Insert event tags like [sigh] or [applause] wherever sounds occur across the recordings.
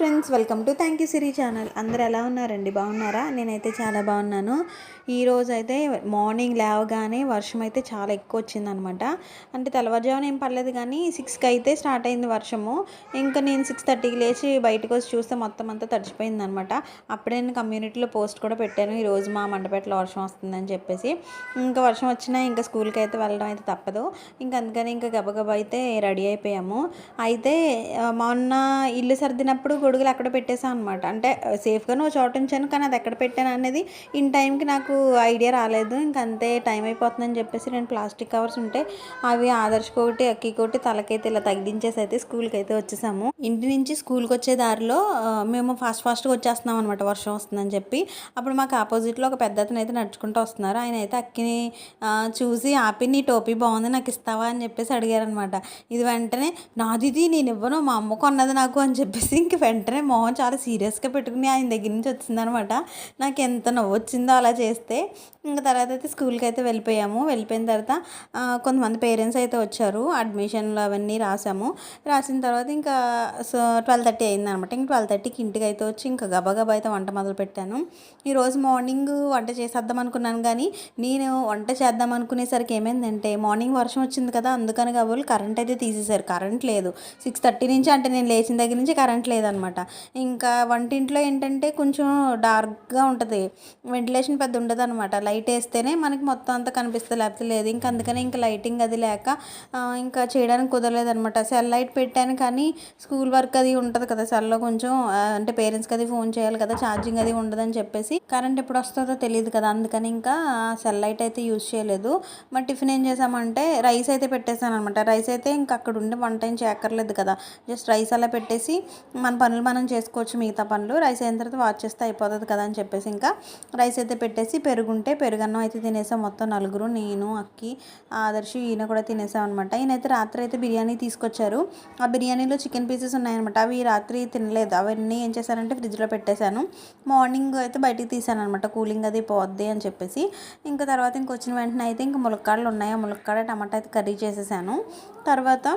Friends welcome to thank you Siri channel. అందరు ఎలా ఉన్నారండి? బాగున్నారా? నేనైతే చాలా బాగున్నాను. ఈరోజు అయితే మార్నింగ్ లేవగానే వర్షం అయితే చాలా ఎక్కువ వచ్చిందనమాట. అంటే తెల్లవారుజామున ఏం పర్లేదు కానీ సిక్స్కి అయితే స్టార్ట్ అయింది వర్షము. ఇంకా నేను సిక్స్ థర్టీకి లేచి బయటకు వచ్చి చూస్తే మొత్తం అంతా తడిచిపోయింది అనమాట అప్పుడే నేను కమ్యూనిటీలో పోస్ట్ కూడా పెట్టాను. ఈరోజు మా మండపేటలో వర్షం వస్తుందని చెప్పేసి. ఇంకా వర్షం వచ్చినా ఇంకా స్కూల్కి అయితే వెళ్ళడం అయితే తప్పదు. ఇంకా అందుకని ఇంకా గబగబా అయితే రెడీ అయిపోయాము. అయితే మొన్న ఇల్లు సర్దినప్పుడు గొడుగులు అక్కడ పెట్టేసాను అనమాట అంటే సేఫ్గా ఒక చోట ఉంచాను కానీ అది ఎక్కడ పెట్టాను అనేది ఇన్ టైంకి నాకు ఐడియా రాలేదు. ఇంక అంతే టైం అయిపోతుందని చెప్పేసి నేను ప్లాస్టిక్ కవర్స్ ఉంటే అవి ఆదర్శకోటి ఒకటి ఒకటి తలకైతే ఇలా తగిలించేసి అయితే స్కూల్కి అయితే వచ్చేసాము. ఇంటి నుంచి స్కూల్కి వచ్చే దారిలో మేము ఫాస్ట్ ఫాస్ట్గా వచ్చేస్తున్నాం అనమాట వర్షం వస్తుందని చెప్పి. అప్పుడు మాకు ఆపోజిట్లో ఒక పెద్ద అతను అయితే నడుచుకుంటూ వస్తున్నారు. ఆయన అయితే అక్కిని చూసి ఆపి నీ టోపీ బాగుంది నాకు ఇస్తావా? అని చెప్పేసి అడిగారనమాట ఇది వెంటనే నాదిది నేను ఇవ్వను మా అమ్మ కొన్నది నాకు అని చెప్పేసి ఇంక వెంటనే మొహం చాలా సీరియస్గా పెట్టుకుని ఆయన దగ్గర నుంచి వచ్చిందనమాట. నాకు ఎంత నవ్వు వచ్చిందో అలా చేస్తే. ఇంకా తర్వాత అయితే స్కూల్కి అయితే వెళ్ళిపోయాము. వెళ్ళిపోయిన తర్వాత కొంతమంది పేరెంట్స్ అయితే వచ్చారు. అడ్మిషన్లు అవన్నీ రాసాము. రాసిన తర్వాత ఇంకా సో ట్వెల్వ్ థర్టీ అయిందనమాట. ఇంక ట్వెల్వ్ థర్టీకి ఇంటికి అయితే వచ్చి ఇంకా గబగబా అయితే వంట మొదలు పెట్టాను. ఈరోజు మార్నింగ్ వంట చేసేద్దాం అనుకున్నాను కానీ నేను వంట చేద్దాం అనుకునేసరికి ఏమైందంటే మార్నింగ్ వర్షం వచ్చింది కదా అందుకని కాబోలు కరెంట్ అయితే తీసేశారు. కరెంట్ లేదు. సిక్స్ థర్టీ నుంచి అంటే నేను లేచిన దగ్గర నుంచి కరెంట్ లేదనమాట. ఇంకా వంటింట్లో ఏంటంటే కొంచెం డార్క్గా ఉంటుంది. వెంటిలేషన్ పెద్ద ఉండదు అనమాట లైట్ వేస్తేనే మనకి మొత్తం అంతా కనిపిస్తుంది. లేకపోతే లేదు. ఇంకా అందుకని ఇంకా లైటింగ్ అది లేక ఇంకా చేయడానికి కుదరలేదు అనమాట సెల్ లైట్ పెట్టాను కానీ స్కూల్ వర్క్ అది ఉంటుంది కదా. సెల్లో కొంచెం అంటే పేరెంట్స్కి అది ఫోన్ చేయాలి కదా. ఛార్జింగ్ అది ఉండదని చెప్పేసి కరెంట్ ఎప్పుడు వస్తుందో తెలియదు కదా. అందుకని ఇంకా సెల్ లైట్ అయితే యూజ్ చేయలేదు. మరి టిఫిన్ ఏం చేసామంటే రైస్ అయితే పెట్టేశాను అనమాట రైస్ అయితే ఇంకా అక్కడ ఉండి వంట ఏం చేయక్కర్లేదు కదా. జస్ట్ రైస్ అలా పెట్టేసి మన పనులు మనం చేసుకోవచ్చు మిగతా పనులు. రైస్ అయిన తర్వాత వాచ్ చేస్తే అయిపోతుంది కదా అని చెప్పేసి ఇంకా రైస్ అయితే పెట్టేసి పెరుగుంటే పెరుగన్నం అయితే తినేసాం. మొత్తం నలుగురు నేను అక్కి ఆదర్శి ఈయన కూడా తినేసాం అనమాట ఈయనైతే రాత్రి అయితే బిర్యానీ తీసుకొచ్చారు. ఆ బిర్యానీలో చికెన్ పీసెస్ ఉన్నాయన్నమాట. అవి రాత్రి తినలేదు. అవన్నీ ఏం చేశానంటే ఫ్రిడ్జ్లో పెట్టేశాను. మార్నింగ్ అయితే బయటికి తీసాను అనమాట కూలింగ్ అది పోద్ది అని చెప్పేసి. ఇంకా తర్వాత ఇంక వచ్చిన వెంటనే అయితే ఇంకా ములక్కాడలు ఉన్నాయి. ఆ ములక్కాడ టమాటా అయితే కర్రీ చేసేసాను. తర్వాత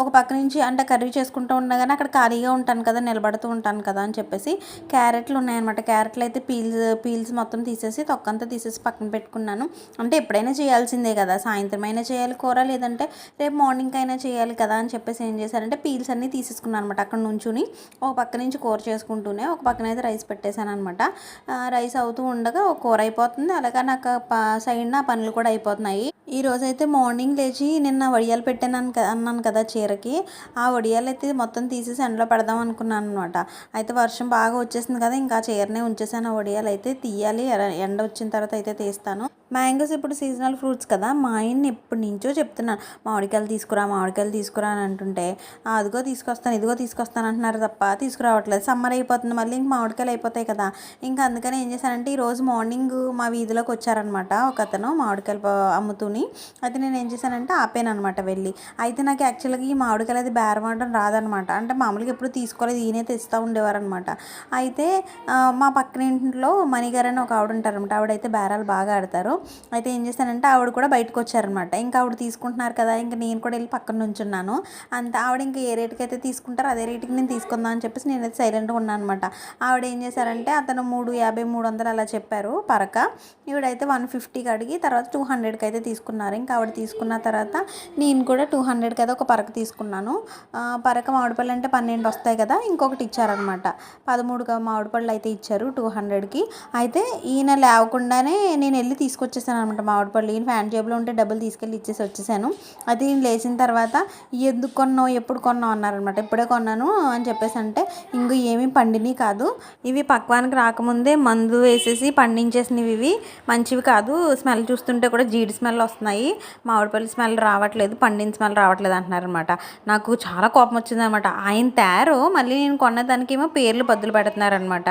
ఒక పక్క నుంచి అంటే కర్రీ చేసుకుంటూ ఉండగానే అక్కడ ఖాళీగా ఉంటాను కదా నిలబడుతూ ఉంటాను కదా అని చెప్పేసి క్యారెట్లు ఉన్నాయన్నమాట. క్యారెట్లు అయితే పీల్స్ పీల్స్ మొత్తం తీసేసి తొక్కంతా తీసేసి పక్కన పెట్టుకున్నాను. అంటే ఎప్పుడైనా చేయాల్సిందే కదా సాయంత్రం అయినా చేయాలి కూర లేదంటే రేపు మార్నింగ్ అయినా చేయాలి కదా అని చెప్పేసి ఏం చేశారంటే పీల్స్ అన్నీ తీసేసుకున్నాను అనమాట అక్కడ నుంచుని. ఒక పక్క నుంచి కూర చేసుకుంటూనే ఒక పక్కన అయితే రైస్ పెట్టేశాను అనమాట రైస్ అవుతూ ఉండగా ఒక కూర అయిపోతుంది. అలాగే నాకు సైడ్ నా పనులు కూడా అయిపోతున్నాయి. ఈ రోజైతే మార్నింగ్ లేచి నిన్న వడియాలు పెట్టాను అన్నాను కదా చీరకి. ఆ ఒడియాలు అయితే మొత్తం తీసేసి ఎండలో పెడదాం అనుకున్నాను అనమాట అయితే వర్షం బాగా వచ్చేసింది కదా ఇంకా ఆ చీరనే ఉంచేసాను. ఆ వడియాలు అయితే తీయాలి. ఎర- ఎండ వచ్చిన తర్వాత అయితే తీస్తాను. మ్యాంగోస్ ఇప్పుడు సీజనల్ ఫ్రూట్స్ కదా మా ఆయన్ని ఎప్పటి నుంచో చెప్తున్నాను మామిడికాయలు తీసుకురా మామిడికాయలు తీసుకురా అని అంటుంటే అదిగో తీసుకొస్తాను ఇదిగో తీసుకొస్తాను అంటున్నారు తప్ప తీసుకురావట్లేదు. సమ్మర్ అయిపోతుంది మళ్ళీ ఇంక మామిడికాయలు అయిపోతాయి కదా. ఇంకా అందుకని ఏం చేశానంటే ఈరోజు మార్నింగ్ మా వీధిలోకి వచ్చారనమాట ఒక అతను మామిడికాయలు అమ్ముతూని. అయితే నేను ఏం చేశానంటే ఆపాను అనమాట వెళ్ళి. అయితే నాకు యాక్చువల్గా ఈ మామిడికాయలు అది బేరం రాదనమాట. అంటే మామూలుగా ఎప్పుడు తీసుకోలేదు ఈయనే తెస్తూ ఉండేవారు అనమాట అయితే మా పక్కన ఇంట్లో మణిగారు అని ఒక ఆవిడ ఉంటారనమాట. ఆవిడైతే బేరాలు బాగా ఆడతారు. అయితే ఏం చేశానంటే ఆవిడ కూడా బయటకు వచ్చారనమాట. ఇంకా ఆవిడ తీసుకుంటున్నారు కదా ఇంకా నేను కూడా వెళ్ళి పక్కన నుంచున్నాను. అంత ఆవిడ ఇంకా ఏ రేటుకి అయితే తీసుకుంటారో అదే రేటుకి నేను తీసుకుందాం అని చెప్పేసి నేనైతే సైలెంట్గా ఉన్నాను అనమాట ఆవిడ ఏం చేశారంటే అతను మూడు యాభై మూడు వందలు అలా చెప్పారు పరక. ఈవిడైతే వన్ ఫిఫ్టీకి అడిగి తర్వాత టూ హండ్రెడ్కి అయితే తీసుకున్నారు. ఇంకా ఆవిడ తీసుకున్న తర్వాత నేను కూడా టూ హండ్రెడ్కి అయితే ఒక పరక తీసుకున్నాను. పరక మామిడిపళ్ళు అంటే పన్నెండు వస్తాయి కదా ఇంకొకటి ఇచ్చారనమాట. పదమూడు మామిడిపళ్ళు అయితే ఇచ్చారు టూ హండ్రెడ్కి. అయితే ఈయన లేవకుండానే నేను వెళ్ళి వచ్చేసాను అనమాట మామిడిపళ్ళు ఈయన ఫ్యాన్ జేబులో ఉంటే డబ్బులు తీసుకెళ్ళి ఇచ్చేసి వచ్చేసాను. అది లేచిన తర్వాత ఎందుకు కొన్నావు? ఎప్పుడు కొన్నావు? అన్నారనమాట ఇప్పుడే కొన్నాను అని చెప్పేసి అంటే ఇంకో ఏమీ పండిని కాదు. ఇవి పక్వానికి రాకముందే మందు వేసేసి పండించేసినవి ఇవి. మంచివి కాదు. స్మెల్ చూస్తుంటే కూడా జీడి స్మెల్ వస్తున్నాయి. మామిడిపల్లి స్మెల్ రావట్లేదు. పండిన స్మెల్ రావట్లేదు అంటున్నారనమాట నాకు చాలా కోపం వచ్చిందనమాట ఆయన తయారు. మళ్ళీ నేను కొన్న దానికేమో పేర్లు బద్దులు పెడుతున్నారనమాట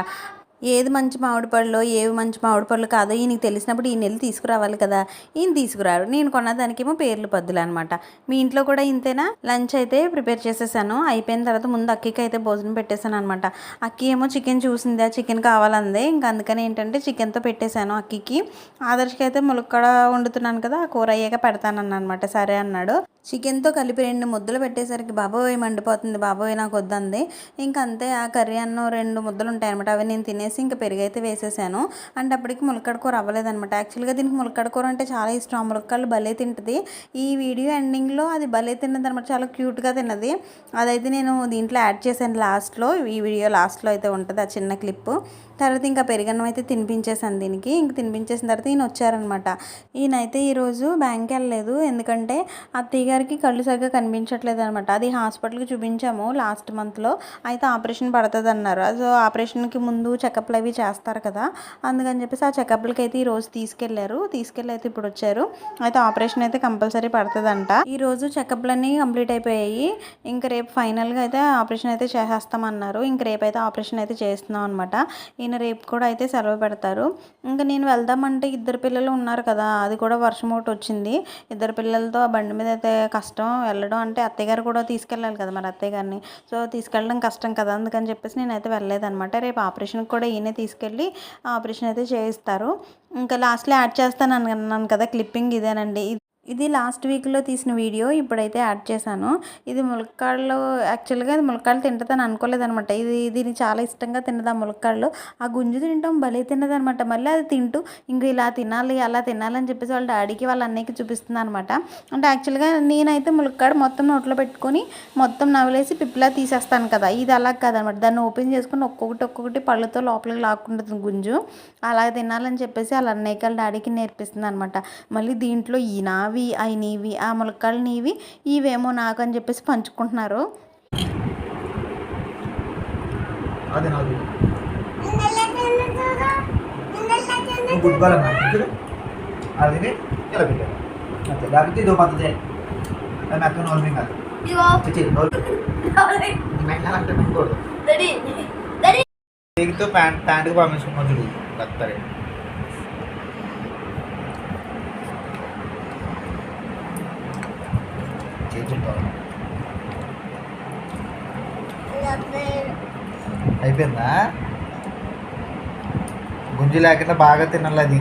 ఏది మంచి మామిడి పళ్ళు ఏవి మంచి మామిడి పళ్ళు కాదో ఈయనకి తెలిసినప్పుడు ఈయన వెళ్ళి తీసుకురావాలి కదా. ఈయన తీసుకురారు. నేను కొన్నదానికేమో పేర్లు పద్దులు అనమాట మీ ఇంట్లో కూడా ఇంతేనా? లంచ్ అయితే ప్రిపేర్ చేసేసాను. అయిపోయిన తర్వాత ముందు అక్కికి అయితే భోజనం పెట్టేశాను అనమాట అక్కి ఏమో చికెన్ చూసింది. ఆ చికెన్ కావాలంది. ఇంకా అందుకని ఏంటంటే చికెన్తో పెట్టేశాను అక్కికి ఆదర్శకి అయితే ములక్కడ వండుతున్నాను కదా. ఆ కూర అయ్యాక పెడతానన్న అనమాట సరే అన్నాడు. చికెన్తో కలిపి రెండు ముద్దలు పెట్టేసరికి బాబోయ్ మండిపోతుంది బాబోయ్ నాకు వద్దంది. ఇంక అంతే ఆ కర్రీ అన్నం రెండు ముద్దలు ఉంటాయి అనమాట అవి నేను తినేసి ఇంకా పెరుగైతే వేసేసాను. అంటే అప్పటికి ములక్కడ కూర అవ్వలేదనమాట యాక్చువల్గా దీనికి ములక్కడ కూర అంటే చాలా ఇష్టం. ఆ భలే తింటుంది. ఈ వీడియో ఎండింగ్లో అది భలే తిన్నది అనమాట చాలా క్యూట్గా తిన్నది. అదైతే నేను దీంట్లో యాడ్ చేశాను లాస్ట్లో ఈ వీడియో లాస్ట్లో అయితే ఉంటుంది ఆ చిన్న క్లిప్ తర్వాత ఇంకా పెరుగన్నం అయితే తినిపించేసాను దీనికి. ఇంక తినిపించేసిన తర్వాత ఈయన వచ్చారనమాట ఈయనైతే ఈరోజు బ్యాంక్కి వెళ్ళలేదు. ఎందుకంటే అత్తయ్య గారికి కళ్ళు సరిగ్గా కనిపించట్లేదు అనమాట అది హాస్పిటల్కి చూపించాము లాస్ట్ మంత్లో. అయితే ఆపరేషన్ పడుతుంది అన్నారు సో ఆపరేషన్కి ముందు చెకప్లు అవి చేస్తారు కదా. అందుకని చెప్పేసి ఆ చెకప్లకి అయితే ఈరోజు తీసుకెళ్ళారు. తీసుకెళ్ళి అయితే ఇప్పుడు వచ్చారు. అయితే ఆపరేషన్ అయితే కంపల్సరీ పడుతుందంట. ఈ రోజు చెకప్లన్నీ కంప్లీట్ అయిపోయాయి. ఇంకా రేపు ఫైనల్గా అయితే ఆపరేషన్ అయితే చేసేస్తామన్నారు. ఇంక రేపు అయితే ఆపరేషన్ అయితే చేస్తున్నాం అనమాట ఈయన రేపు కూడా అయితే సెలవు పెడతారు. ఇంకా నేను వెళ్దామంటే ఇద్దరు పిల్లలు ఉన్నారు కదా. అది కూడా వర్షం ఒకటి వచ్చింది. ఇద్దరు పిల్లలతో ఆ బండి మీద అయితే కష్టం వెళ్ళడం అంటే అత్తయ్య గారు కూడా తీసుకెళ్ళాలి కదా మరి అత్తయ్య గారిని సో తీసుకెళ్ళడం కష్టం కదా అందుకని చెప్పేసి నేనైతే వెళ్ళలేదనమాట రేపు ఆపరేషన్కి కూడా ఈయనే తీసుకెళ్ళి ఆపరేషన్ అయితే చేయిస్తారు. ఇంకా లాస్ట్లో యాడ్ చేస్తాను అన్నాను కదా క్లిప్పింగ్ ఇదేనండి. ఇది లాస్ట్ వీక్లో తీసిన వీడియో ఇప్పుడైతే యాడ్ చేశాను. ఇది ములక్కాడలు యాక్చువల్గా ఇది ములక్కాడలు తింటుందని అనుకోలేదనమాట ఇది దీన్ని చాలా ఇష్టంగా తిన్నది ఆ ములక్కాడలు. ఆ గుంజు తింటాం భలే తిన్నదనమాట మళ్ళీ అది తింటూ ఇంక ఇలా తినాలి అలా తినాలని చెప్పేసి వాళ్ళ డాడీకి వాళ్ళ అన్నయ్యకి చూపిస్తుంది అనమాట అంటే యాక్చువల్గా నేనైతే ములక్కాడ మొత్తం నోట్లో పెట్టుకొని మొత్తం నవలేసి పిప్పిలా తీసేస్తాను కదా. ఇది అలా కాదనమాట దాన్ని ఓపెన్ చేసుకుని ఒక్కొక్కటి ఒక్కొక్కటి పళ్ళతో లోపలికి లాక్కుంటుంది గుంజు. అలా తినాలని చెప్పేసి వాళ్ళ అన్నయ్యకి వాళ్ళ డాడీకి నేర్పిస్తుంది అనమాట మళ్ళీ దీంట్లో ఈ నావి అవి నీవి ఆ ములక్కాడలు నీవి ఇవేమో నాకు అని చెప్పేసి పంచుకుంటున్నారు. అది నాది. ఇలా పెట్టారు అంతే. లేకపోతే ఇదో పద్ధతి. నోల్ ప్యాంట్ ప్యాంట్కి పంపించుకున్నాం చూడు. అయిపోయిందా? గుంజు లేకుండా బాగా తినాలి అది.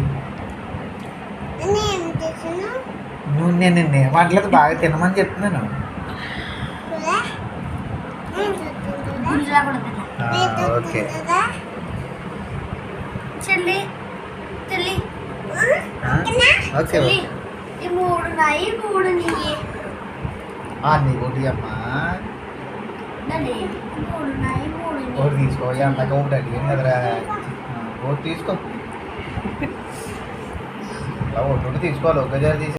నువ్వు నేను నిన్న ఏమంటలేదు బాగా తినమని చెప్తున్నాను. ఓకే. చెల్లి చెల్లి. ఓకే ఈ మూడు నాయి మూడు నీయి. ఆ, నీ ఒకటి అమ్మా ఒకటి తీసుకో అంతగా కదరా? ఆ, ఒకటి తీసుకో. [laughs] ఒకటి తీసుకోవాలి ఒక జారి తీసి